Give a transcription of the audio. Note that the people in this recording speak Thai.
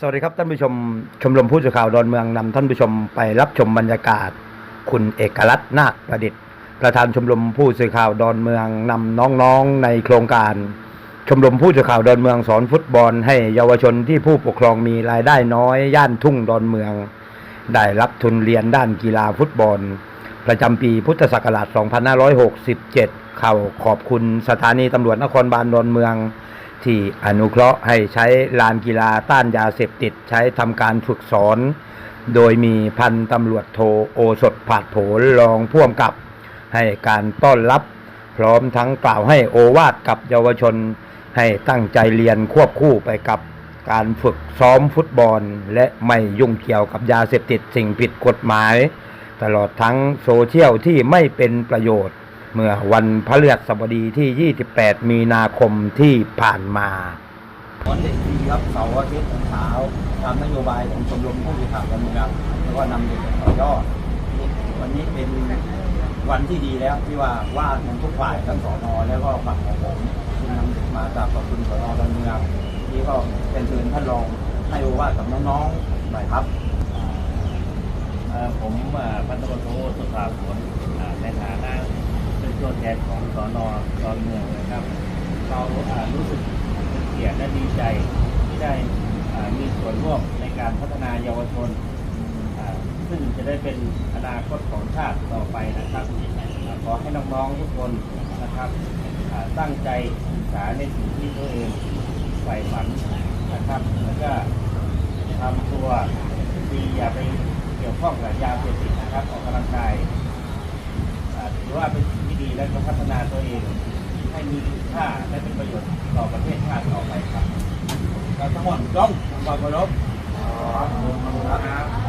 สวัสดีครับท่านผู้ชมชมรมผู้สื่อข่าวดอนเมืองนำท่านผู้ชมไปรับชมบรรยากาศ คุณเอกลักษณ์นาคประดิษฐ์ ประธานชมรมผู้สื่อข่าวดอนเมืองนำน้องๆในโครงการ ชมรมผู้สื่อข่าวดอนเมืองสอนฟุตบอล ให้เยาวชนที่ผู้ปกครองมีรายได้น้อย ย่านทุ่งดอนเมือง ได้รับทุนเรียนด้านกีฬาฟุตบอล ประจำปีพุทธศักราช 2567 เข้าขอบคุณสถานีตำรวจนครบาลดอนเมือง ที่อนุเคราะห์ให้ใช้ลานกีฬาต้านยาเสพติดใช้ทำการฝึกสอน โดยมีพันตำรวจโทโอสถผาดโผลรองพ่วงกับ ให้การต้อนรับ พร้อมทั้งกล่าวให้โอวาทกับเยาวชน ให้ตั้งใจเรียนควบคู่ไปกับการฝึกซ้อมฟุตบอล และไม่ยุ่งเกี่ยวกับยาเสพติดสิ่งผิดกฎหมาย ตลอดทั้งโซเชียลที่ไม่เป็นประโยชน์ เมื่อวันพฤหัสบดีที่ 28 มีนาคมที่ผ่านมาวันเด็กดีครับเสาร์อาทิตย์ตอนเช้าตามนโยบายของชมรมผู้บริหารการเมืองแล้วก็นำเด็กต่อยอดวันนี้เป็นวันที่ดีแล้วที่ว่าว่าทั้งทุกฝ่ายทั้งสอนอแล้วก็ฝั่งของผมที่นำเด็กมาจากขอบคุณสอนอการเมืองนี่ก็เป็นเชิญท่านรองให้โอวาทกับน้องๆหน่อยครับเอ่อผมอ่าพันตำรวจโทสุภาผลอ่าในฐานะเป็ นตัวแทนของสอนอดอนเมืองนะครับ เราารู้สึกเป็นเกียรติและดีใจที่ได้มีส่วนร่วมในการพัฒนาเยาวชน ซึ่งจะได้เป็นอนาคตของชาติต่อไปนะครับอขอให้น้องๆทุกคนนะครับตั้งใจศึกษาในสิ่งที่ตัวเองใฝ่ฝันนะครับ แล้วก็ทำตัวดีอย่าไปเกี่ยวข้องกับยาเสพติดนะครับออกกำลังกายถือว่าเป็น ดีและก็พัฒนาตัวเอง ให้มีคุณค่าและเป็นประโยชน์ต่อประเทศชาติต่อไปครับทั้งหมดต้องทำความเคารพครับ